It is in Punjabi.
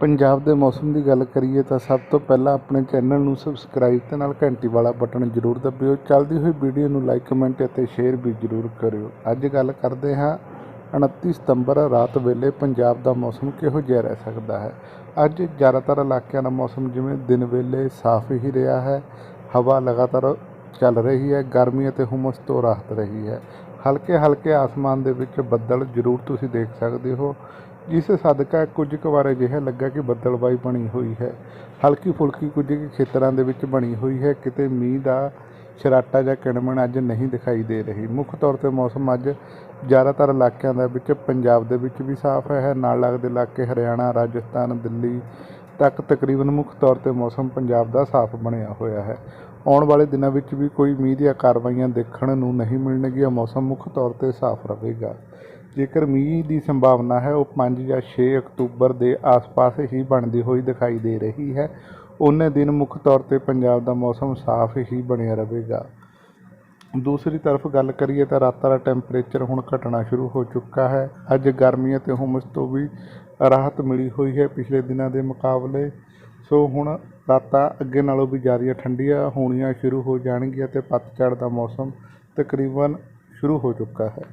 ਪੰਜਾਬ ਦੇ ਮੌਸਮ ਦੀ ਗੱਲ ਕਰੀਏ ਤਾਂ ਸਭ ਤੋਂ ਪਹਿਲਾਂ ਆਪਣੇ ਚੈਨਲ ਨੂੰ ਸਬਸਕ੍ਰਾਈਬ ਤੇ ਨਾਲ ਘੰਟੀ ਵਾਲਾ ਬਟਨ ਜ਼ਰੂਰ ਦਬਿਓ। ਚੱਲਦੀ ਹੋਈ ਵੀਡੀਓ ਨੂੰ ਲਾਈਕ ਕਮੈਂਟ ਅਤੇ ਸ਼ੇਅਰ ਵੀ ਜ਼ਰੂਰ ਕਰਿਓ। ਅੱਜ ਗੱਲ ਕਰਦੇ ਹਾਂ 29 ਸਤੰਬਰ ਰਾਤ ਵੇਲੇ ਪੰਜਾਬ ਦਾ ਮੌਸਮ ਕਿਹੋ ਜਿਹਾ ਰਹਿ ਸਕਦਾ ਹੈ? ਅੱਜ ਜ਼ਿਆਦਾਤਰ ਇਲਾਕਿਆਂ ਦਾ ਮੌਸਮ ਜਿਵੇਂ ਦਿਨ ਵੇਲੇ ਸਾਫ਼ ਹੀ ਰਿਹਾ ਹੈ, ਹਵਾ ਲਗਾਤਾਰ ਚੱਲ ਰਹੀ ਹੈ, ਗਰਮੀ ਅਤੇ ਹੁਮਸ ਤੋਂ ਰਾਹਤ ਰਹੀ ਹੈ। ਹਲਕੇ ਹਲਕੇ ਆਸਮਾਨ ਦੇ ਵਿੱਚ ਬੱਦਲ ਜ਼ਰੂਰ ਤੁਸੀਂ ਦੇਖ ਸਕਦੇ ਹੋ। ਜਿਸ ਸਦਕਾ ਕੁਝ ਕੁ ਵਾਰ ਅਜਿਹਾ ਲੱਗਾ ਕਿ ਬੱਦਲਬਾਈ ਬਣੀ ਹੋਈ ਹੈ। ਹਲਕੀ ਫੁਲਕੀ ਕੁਝ ਕੁ ਖੇਤਰਾਂ ਦੇ ਵਿੱਚ ਬਣੀ ਹੋਈ ਹੈ। ਕਿਤੇ ਮੀਂਹ ਦਾ ਸ਼ਰਾਟਾ ਜਾਂ ਕਿਣਮਣ ਅੱਜ ਨਹੀਂ ਦਿਖਾਈ ਦੇ ਰਹੀ। ਮੁੱਖ ਤੌਰ ਤੇ ਮੌਸਮ ਅੱਜ ਜ਼ਿਆਦਾਤਰ ਇਲਾਕਿਆਂ ਦੇ ਵਿੱਚ ਪੰਜਾਬ ਦੇ ਵਿੱਚ ਵੀ ਸਾਫ਼ ਹੈ। ਨਾਲ ਲੱਗਦੇ ਇਲਾਕੇ ਹਰਿਆਣਾ, ਰਾਜਸਥਾਨ, ਦਿੱਲੀ ਤੱਕ ਤਕਰੀਬਨ ਮੁੱਖ ਤੌਰ ਤੇ ਮੌਸਮ ਪੰਜਾਬ ਦਾ ਸਾਫ਼ ਬਣਿਆ ਹੋਇਆ ਹੈ। ਆਉਣ ਵਾਲੇ ਦਿਨਾਂ ਵਿੱਚ ਵੀ ਕੋਈ ਮੀਂਹ ਦੀਆਂ ਕਾਰਵਾਈਆਂ ਦੇਖਣ ਨੂੰ ਨਹੀਂ ਮਿਲਣਗੀਆਂ, ਮੌਸਮ ਮੁੱਖ ਤੌਰ ਤੇ ਸਾਫ਼ ਰਹੇਗਾ। ਜੇਕਰ ਮੀਂਹ ਦੀ ਸੰਭਾਵਨਾ ਹੈ, ਉਹ 5 ਜਾਂ 6 ਅਕਤੂਬਰ ਦੇ ਆਸ-ਪਾਸ ਹੀ ਬਣਦੀ ਹੋਈ ਦਿਖਾਈ ਦੇ ਰਹੀ ਹੈ। ਉਹਨੇ ਦਿਨ ਮੁੱਖ ਤੌਰ ਤੇ ਪੰਜਾਬ ਦਾ ਮੌਸਮ ਸਾਫ਼ ਹੀ ਬਣਿਆ ਰਹੇਗਾ। ਦੂਸਰੀ ਤਰਫ ਗੱਲ ਕਰੀਏ ਤਾਂ ਰਾਤਾਂ ਦਾ ਟੈਂਪਰੇਚਰ ਹੁਣ ਘਟਣਾ ਸ਼ੁਰੂ ਹੋ ਚੁੱਕਾ ਹੈ। ਅੱਜ ਗਰਮੀ ਅਤੇ ਹੁਮਸ ਤੋਂ ਵੀ ਰਾਹਤ ਮਿਲੀ ਹੋਈ ਹੈ ਪਿਛਲੇ ਦਿਨਾਂ ਦੇ ਮੁਕਾਬਲੇ। ਸੋ ਹੁਣ ਰਾਤਾਂ ਅੱਗੇ ਨਾਲੋਂ ਵੀ ਜ਼ਿਆਦਾ ਠੰਡੀਆਂ ਹੋਣੀਆਂ ਸ਼ੁਰੂ ਹੋ ਜਾਣਗੀਆਂ ਅਤੇ ਪਤਝੜ ਦਾ ਮੌਸਮ ਤਕਰੀਬਨ ਸ਼ੁਰੂ ਹੋ ਚੁੱਕਾ ਹੈ।